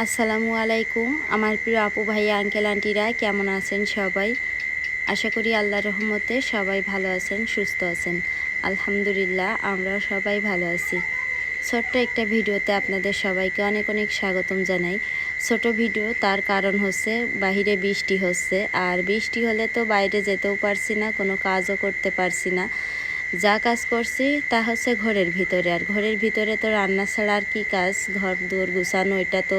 আসসালামু আলাইকুম। আমার প্রিয় আপু ভাই, আঙ্কেল, আন্টিরা, কেমন আছেন সবাই? আশা করি আল্লাহ রহমতে সবাই ভালো আছেন, সুস্থ আছেন। আলহামদুলিল্লাহ, আমরাও সবাই ভালো আছি। ছোট্ট একটা ভিডিওতে আপনাদের সবাইকে অনেক অনেক স্বাগতম জানাই। ছোট ভিডিও, তার কারণ হচ্ছে বাহিরে বৃষ্টি হচ্ছে। আর বৃষ্টি হলে তো বাইরে যেতেও পারছি না, কোনো কাজও করতে পারছি না। যা কাজ করছি তা হচ্ছে ঘরের ভিতরে। আর ঘরের ভিতরে তো রান্না ছাড়া আর কী কাজ? ঘর দুয়ার গুছানো, এটা তো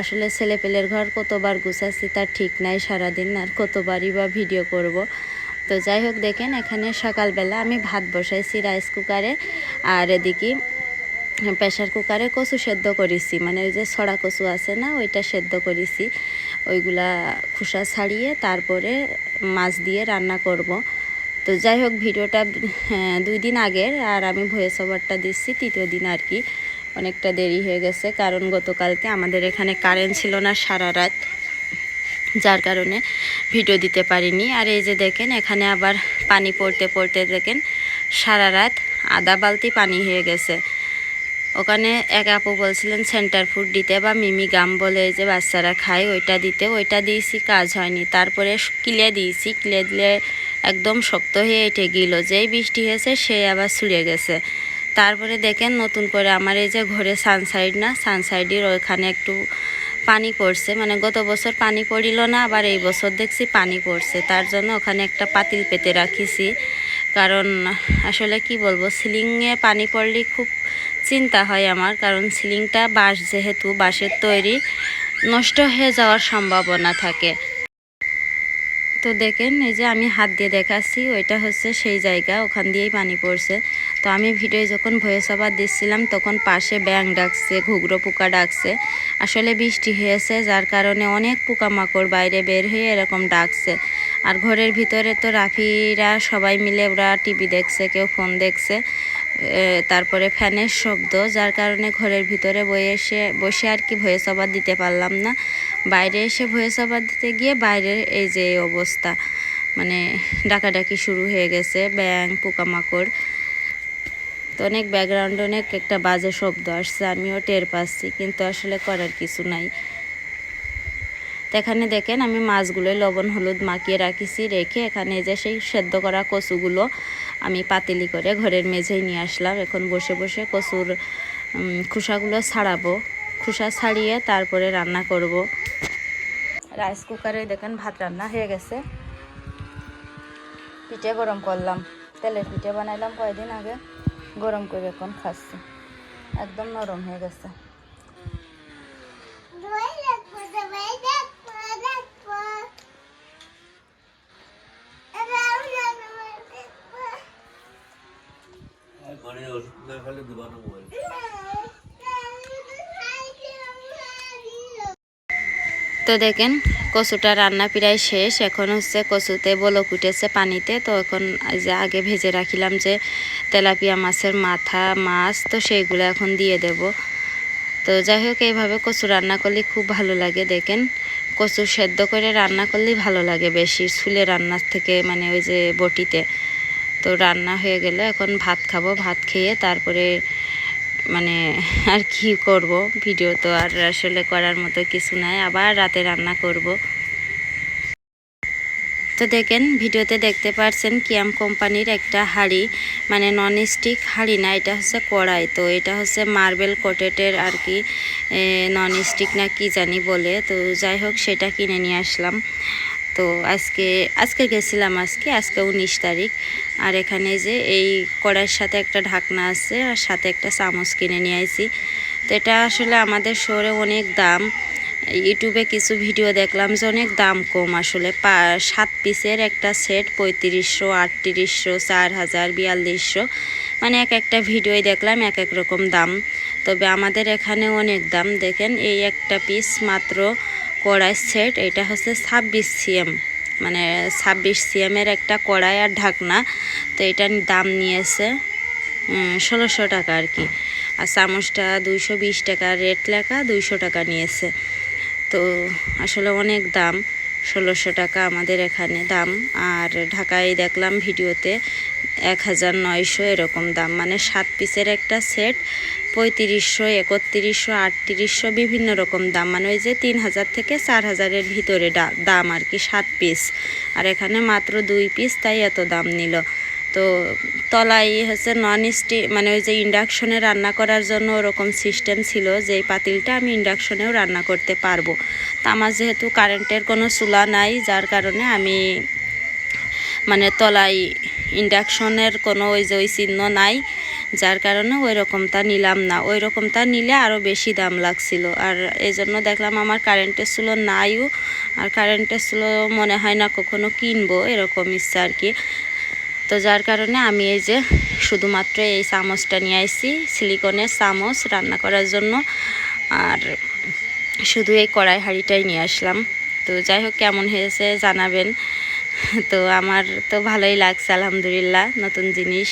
আসলে ছেলেপেলের ঘর কতবার গুছাচ্ছি তার ঠিক নাই সারাদিন, আর কতবারই বা ভিডিও করব। তো যাই হোক, দেখেন এখানে সকালবেলা আমি ভাত বসাইছি রাইস কুকারে, আর এদিকে প্রেশার কুকারে কচু সেদ্ধ করেছি। মানে ওই যে ছড়া কচু আছে না, ওইটা সেদ্ধ করেছি। ওইগুলা খোসা ছাড়িয়ে তারপরে মাছ দিয়ে রান্না করব। তো যাই হোক ভিডিওটা হ্যাঁ, দুই দিন আগের আর আমি ভয়েস ওভারটা দিচ্ছি তৃতীয় দিন আর কি। অনেকটা দেরি হয়ে গেছে কারণ গতকালকে আমাদের এখানে কারেন্ট ছিল না সারা রাত যার কারণে ভিডিও দিতে পারিনি। আর এই যে দেখেন এখানে আবার পানি পড়তে পড়তে দেখেন সারা রাত আধা বালতি পানি হয়ে গেছে। ওখানে এক আপু বলছিলেন সেন্টার ফুড দিতে বা মিমি গাম বলে যে বাচ্চারা খায় ওইটা দিতে। ওইটা দিয়েছি কাজ হয়নি। তারপরে কিলে দিয়েছি কিলে দিলে একদম শক্ত হয়ে এটে গেল। যেই বৃষ্টি হয়েছে, সে আবার ছুড়ে গেছে। তারপরে দেখেন নতুন করে আমার এই যে ঘরে সানসাইড না, সানসাইডের ওইখানে একটু পানি পড়ছে। মানে গত বছর পানি পড়িল না, আবার এই বছর দেখছি পানি পড়ছে। তার জন্য ওখানে একটা পাতিল পেতে রাখিছি। কারণ আসলে কি বলব, সিলিংয়ে পানি পড়লে খুব চিন্তা হয় আমার। কারণ সিলিংটা বাঁশ যেহেতু, বাঁশের তৈরি নষ্ট হয়ে যাওয়ার সম্ভাবনা থাকে। তো দেখেন, এই যে আমি হাত দিয়ে দেখাচ্ছি, ওইটা হচ্ছে সেই জায়গা, ওখান দিয়েই পানি পড়ছে। তো আমি ভিডিও যখন ভয়েস ওভার দিচ্ছিলাম, তখন পাশে ব্যাং ডাকছে, ঘুঘরো পোকা ডাকছে। আসলে বৃষ্টি হয়েছে, যার কারণে অনেক পোকামাকড় বাইরে বের হয়ে এরকম ডাকছে। আর ঘরের ভিতরে তো রাফিরা সবাই মিলে ওরা টিভি দেখছে, কেউ ফোন দেখছে। তারপরে ফ্যানের শব্দ, যার কারণে ঘরের ভিতরে বয়ে এসে, বসে আর কি ভয়েস ওভার দিতে পারলাম না। বাইরে এসে ভয়েস ওভার দিতে গিয়ে বাইরের এই যে অবস্থা মানে ডাকাডাকি শুরু হয়ে গেছে, ব্যাং, পোকামাকড়। তো অনেক ব্যাকগ্রাউন্ড অনেক একটা বাজে শব্দ আসছে, আমিও টের পাচ্ছি, কিন্তু আসলে করার কিছু নাই। এখানে দেখেন আমি মাছগুলো লবণ, হলুদ মাখিয়ে রাখিছি, রেখে এখানে যে সেই সেদ্ধ করা কচুগুলো আমি পাতিলি করে ঘরের মেঝেই নিয়ে আসলাম। এখন বসে বসে কচুর খোসাগুলো ছাড়াবো। খোসা ছাড়িয়ে তারপরে রান্না করব। রাইস কুকারে দেখেন ভাত রান্না হয়ে গেছে। পিঠে গরম করলাম। তেলের পিঠে বানাইলাম কয়দিন আগে। গরম করে এখন খাচ্ছি। একদম নরম হয়ে গেছে। ঘরে ওষুধ না খেলে দুবারও মোবাইল। তো দেখেন, কচুটা রান্না প্রায় শেষ। এখন হচ্ছে কচুতে বলক উঠেছে পানিতে। তো এখন যে আগে ভেজে রাখিলাম যে তেলাপিয়া মাছের মাথা, মাছ, তো সেইগুলো এখন দিয়ে দেব। তো যাই হোক, এইভাবে কচু রান্না করলে খুব ভালো লাগে। দেখেন, কচু সেদ্ধ করে রান্না করলেই ভালো লাগে বেশি। চুলে রান্নার থেকে মানে ওই যে বটিতে। তো রান্না হয়ে গেলে, এখন ভাত খাব, ভাত খেয়ে তারপরে মানে আর কি করব, ভিডিও তো আর আসলে করার মতো কিছু নাই, আবার রাতে রান্না করব। তো দেখেন, ভিডিওতে দেখতে পাচ্ছেন কিয়াম কোম্পানির একটা হাঁড়ি মানে নন স্টিক হাঁড়ি না, এটা হচ্ছে কড়াই, তো এটা হচ্ছে মার্বেল কোটেটের আর কি নন স্টিক না কি জানি বলে, তো যাই হোক সেটা কিনে নিয়ে আসলাম। তো আজকে আজকে গেছিলাম আজকে আজকে উনিশ তারিখ। আর এখানে যে এই কড়াইয়ের সাথে একটা ঢাকনা আছে আর সাথে একটা চামচ কিনে নিয়ে আইছি। তো এটা আসলে আমাদের শহরে অনেক দাম। ইউটিউবে কিছু ভিডিও দেখলাম যে অনেক দাম কম আসলে। পা, সাত পিসের একটা সেট পঁয়ত্রিশশো, আটত্রিশশো, চার হাজার, বিয়াল্লিশশো। মানে এক একটা ভিডিওই দেখলাম এক এক রকম দাম। তবে আমাদের এখানে অনেক দাম। দেখেন এই একটা পিস মাত্র কড়াই সেট এটা হচ্ছে ছাব্বিশ সিএম মানে ছাব্বিশ সিএমের একটা কড়াই আর ঢাকনা, তো এটার দাম নিয়েছে ষোলোশো টাকা আর কি। আর চামচটা দুইশো বিশ টাকা রেট লেখা, দুইশো টাকা নিয়েছে। তো আসলে অনেক দাম, ষোলোশো টাকা আমাদের এখানে দাম। আর ঢাকায় দেখলাম ভিডিওতে এক হাজার নয়শো এরকম দাম মানে সাত পিসের একটা সেট পঁয়ত্রিশশো, একত্রিশশো, আটত্রিশশো বিভিন্ন রকম দাম। মানে ওই যে তিন হাজার থেকে চার হাজারের ভিতরে দাম আর কি, সাত পিস। আর এখানে মাত্র দুই পিস, তাই এত দাম নিল। তো তলাই হচ্ছে নন স্টি মানে ওই যে ইন্ডাকশনে রান্না করার জন্য ওরকম সিস্টেম ছিল যে পাতিলটা আমি ইন্ডাকশনেও রান্না করতে পারব। তা আমার যেহেতু কারেন্টের কোনো চুলা নাই, যার কারণে আমি মানে তলায় ইন্ডাকশনের কোনো ওই যে ওই চিহ্ন নাই। যার কারণে ওই রকমটা নিলাম না। ওই রকমটা নিলে আরও বেশি দাম লাগছিল। আর এই জন্য দেখলাম আমার কারেন্টের চুলো নাইও। আর কারেন্টের চুলো মনে হয় না কখনো কিনবো, এরকম ইচ্ছা আর কি। তো যার কারণে আমি এই যে শুধুমাত্র এই চামচটা নিয়ে আইছি সিলিকনের চামচ রান্না করার জন্য। আর শুধু এই কড়াই হাঁড়িটাই নিয়ে আসলাম। তো যাই হোক, কেমন হয়েছে জানাবেন। তো আমার তো ভালোই লাগছে, আলহামদুলিল্লাহ। নতুন জিনিস